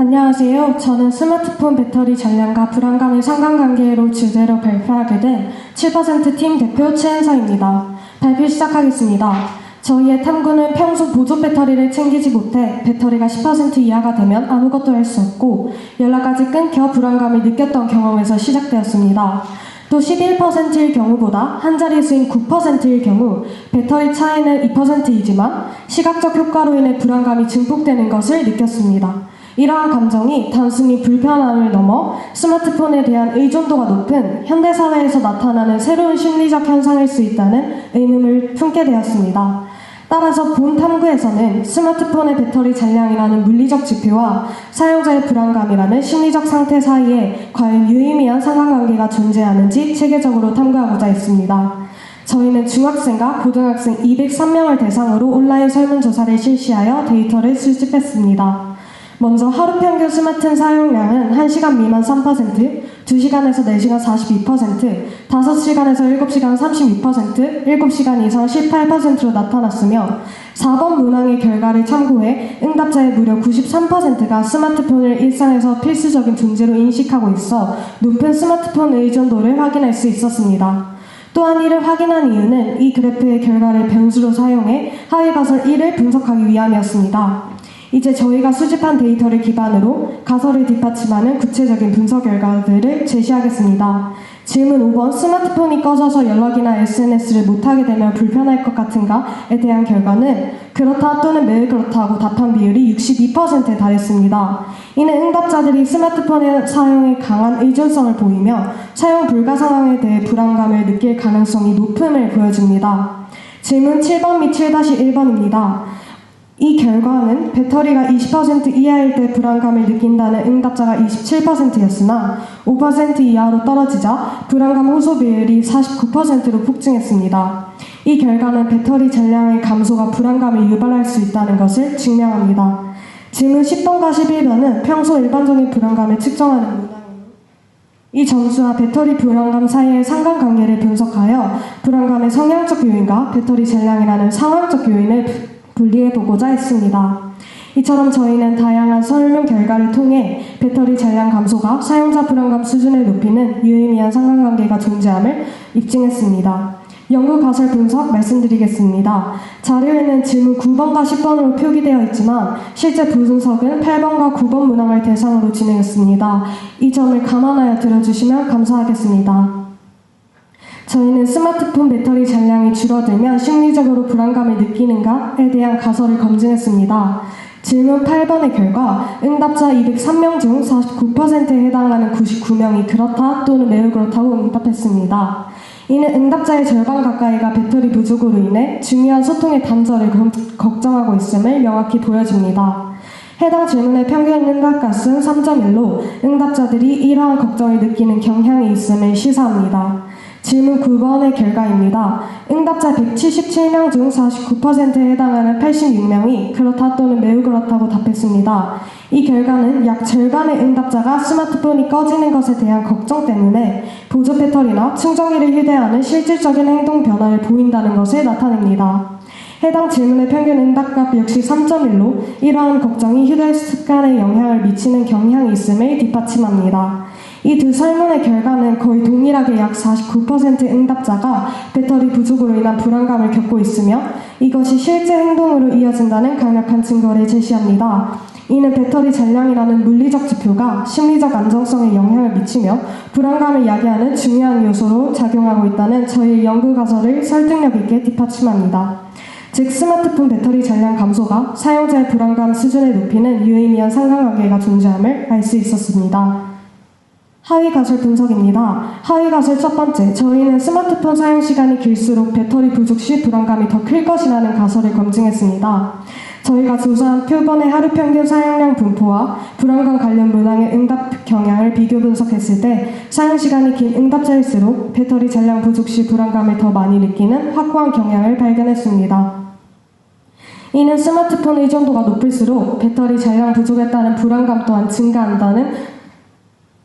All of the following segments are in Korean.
안녕하세요. 저는 스마트폰 배터리 잔량과 불안감의 상관관계로 주제로 발표하게 된 7%팀 대표 최은서입니다. 발표 시작하겠습니다. 저희의 탐구는 평소 보조 배터리를 챙기지 못해 배터리가 10% 이하가 되면 아무것도 할 수 없고 연락까지 끊겨 불안감을 느꼈던 경험에서 시작되었습니다. 또 11%일 경우보다 한 자릿수인 9%일 경우 배터리 차이는 2%이지만 시각적 효과로 인해 불안감이 증폭되는 것을 느꼈습니다. 이러한 감정이 단순히 불편함을 넘어 스마트폰에 대한 의존도가 높은 현대사회에서 나타나는 새로운 심리적 현상일 수 있다는 의문을 품게 되었습니다. 따라서 본 탐구에서는 스마트폰의 배터리 잔량이라는 물리적 지표와 사용자의 불안감이라는 심리적 상태 사이에 과연 유의미한 상관관계가 존재하는지 체계적으로 탐구하고자 했습니다. 저희는 중학생과 고등학생 203명을 대상으로 온라인 설문조사를 실시하여 데이터를 수집했습니다. 먼저 하루 평균 스마트폰 사용량은 1시간 미만 3%, 2시간에서 4시간 42%, 5시간에서 7시간 32%, 7시간 이상 18%로 나타났으며 4번 문항의 결과를 참고해 응답자의 무려 93%가 스마트폰을 일상에서 필수적인 존재로 인식하고 있어 높은 스마트폰 의존도를 확인할 수 있었습니다. 또한 이를 확인한 이유는 이 그래프의 결과를 변수로 사용해 하위 가설 1을 분석하기 위함이었습니다. 이제 저희가 수집한 데이터를 기반으로 가설을 뒷받침하는 구체적인 분석 결과들을 제시하겠습니다. 질문 5번 스마트폰이 꺼져서 연락이나 SNS를 못하게 되면 불편할 것 같은가에 대한 결과는 그렇다 또는 매우 그렇다고 답한 비율이 62%에 달했습니다. 이는 응답자들이 스마트폰의 사용에 강한 의존성을 보이며 사용 불가 상황에 대해 불안감을 느낄 가능성이 높음을 보여줍니다. 질문 7번 및 7-1번입니다. 이 결과는 배터리가 20% 이하일 때 불안감을 느낀다는 응답자가 27%였으나 5% 이하로 떨어지자 불안감 호소 비율이 49%로 폭증했습니다. 이 결과는 배터리 잔량의 감소가 불안감을 유발할 수 있다는 것을 증명합니다. 질문 10번과 11번은 평소 일반적인 불안감을 측정하는 문항입니다. 이 점수와 배터리 불안감 사이의 상관관계를 분석하여 불안감의 성향적 요인과 배터리 잔량이라는 상황적 요인을 분리해 보고자 했습니다. 이처럼 저희는 다양한 설문 결과를 통해 배터리 잔량 감소가 사용자 불안감 수준을 높이는 유의미한 상관관계가 존재함을 입증했습니다. 연구 가설 분석 말씀드리겠습니다. 자료에는 질문 9번과 10번으로 표기되어 있지만 실제 분석은 8번과 9번 문항을 대상으로 진행했습니다. 이 점을 감안하여 들어주시면 감사하겠습니다. 저희는 스마트폰 배터리 잔량이 줄어들면 심리적으로 불안감을 느끼는가에 대한 가설을 검증했습니다. 질문 8번의 결과 응답자 203명 중 49%에 해당하는 99명이 그렇다 또는 매우 그렇다고 응답했습니다. 이는 응답자의 절반 가까이가 배터리 부족으로 인해 중요한 소통의 단절을 걱정하고 있음을 명확히 보여줍니다. 해당 질문의 평균 응답값은 3.1로 응답자들이 이러한 걱정을 느끼는 경향이 있음을 시사합니다. 질문 9번의 결과입니다. 응답자 177명 중 49%에 해당하는 86명이 그렇다 또는 매우 그렇다고 답했습니다. 이 결과는 약 절반의 응답자가 스마트폰이 꺼지는 것에 대한 걱정 때문에 보조 배터리나 충전기를 휴대하는 실질적인 행동 변화를 보인다는 것을 나타냅니다. 해당 질문의 평균 응답값 역시 3.1로 이러한 걱정이 휴대 습관에 영향을 미치는 경향이 있음을 뒷받침합니다. 이 두 설문의 결과는 거의 동일하게 약 49% 응답자가 배터리 부족으로 인한 불안감을 겪고 있으며 이것이 실제 행동으로 이어진다는 강력한 증거를 제시합니다. 이는 배터리 잔량이라는 물리적 지표가 심리적 안정성에 영향을 미치며 불안감을 야기하는 중요한 요소로 작용하고 있다는 저희 연구 가설을 설득력 있게 뒷받침합니다. 즉 스마트폰 배터리 잔량 감소가 사용자의 불안감 수준을 높이는 유의미한 상관관계가 존재함을 알 수 있었습니다. 하위 가설 분석입니다. 하위 가설 첫 번째, 저희는 스마트폰 사용 시간이 길수록 배터리 부족 시 불안감이 더 클 것이라는 가설을 검증했습니다. 저희가 조사한 표본의 하루 평균 사용량 분포와 불안감 관련 문항의 응답 경향을 비교 분석했을 때 사용 시간이 긴 응답자일수록 배터리 잔량 부족 시 불안감을 더 많이 느끼는 확고한 경향을 발견했습니다. 이는 스마트폰 의존도가 높을수록 배터리 잔량 부족에 따른 불안감 또한 증가한다는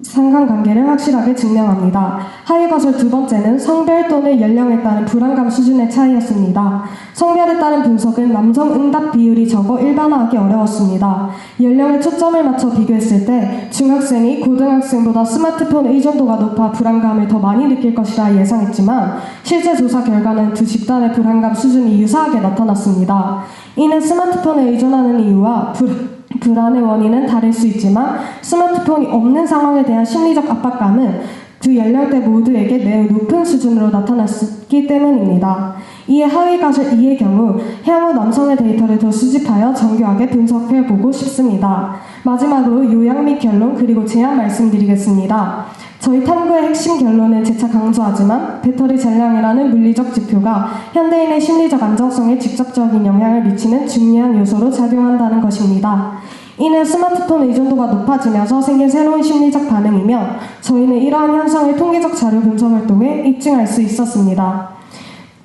상관관계를 확실하게 증명합니다. 하위 것을 두 번째는 성별 또는 연령에 따른 불안감 수준의 차이였습니다. 성별에 따른 분석은 남성 응답 비율이 적어 일반화하기 어려웠습니다. 연령에 초점을 맞춰 비교했을 때 중학생이 고등학생보다 스마트폰 의존도가 높아 불안감을 더 많이 느낄 것이라 예상했지만 실제 조사 결과는 두 집단의 불안감 수준이 유사하게 나타났습니다. 이는 스마트폰에 의존하는 이유와 불, 불안의 원인은 다를 수 있지만 스마트폰이 없는 상황에 대한 심리적 압박감은 두 연령대 모두에게 매우 높은 수준으로 나타났기 때문입니다. 이에 하위 가설 2의 경우 향후 남성의 데이터를 더 수집하여 정교하게 분석해 보고 싶습니다. 마지막으로 요약 및 결론 그리고 제안 말씀드리겠습니다. 저희 탐구의 핵심 결론은 재차 강조하지만 배터리 잔량이라는 물리적 지표가 현대인의 심리적 안정성에 직접적인 영향을 미치는 중요한 요소로 작용한다는 것입니다. 이는 스마트폰 의존도가 높아지면서 생긴 새로운 심리적 반응이며 저희는 이러한 현상을 통계적 자료 분석을 통해 입증할 수 있었습니다.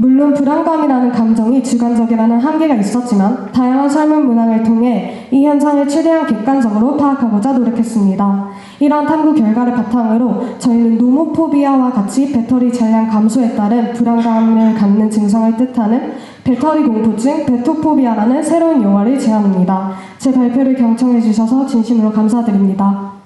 물론 불안감이라는 감정이 주관적이라는 한계가 있었지만 다양한 설문 문항을 통해 이 현상을 최대한 객관적으로 파악하고자 노력했습니다. 이러한 탐구 결과를 바탕으로 저희는 노모포비아와 같이 배터리 잔량 감소에 따른 불안감을 갖는 증상을 뜻하는 배터리 공포증, 베토포비아라는 새로운 용어를 제안합니다. 제 발표를 경청해 주셔서 진심으로 감사드립니다.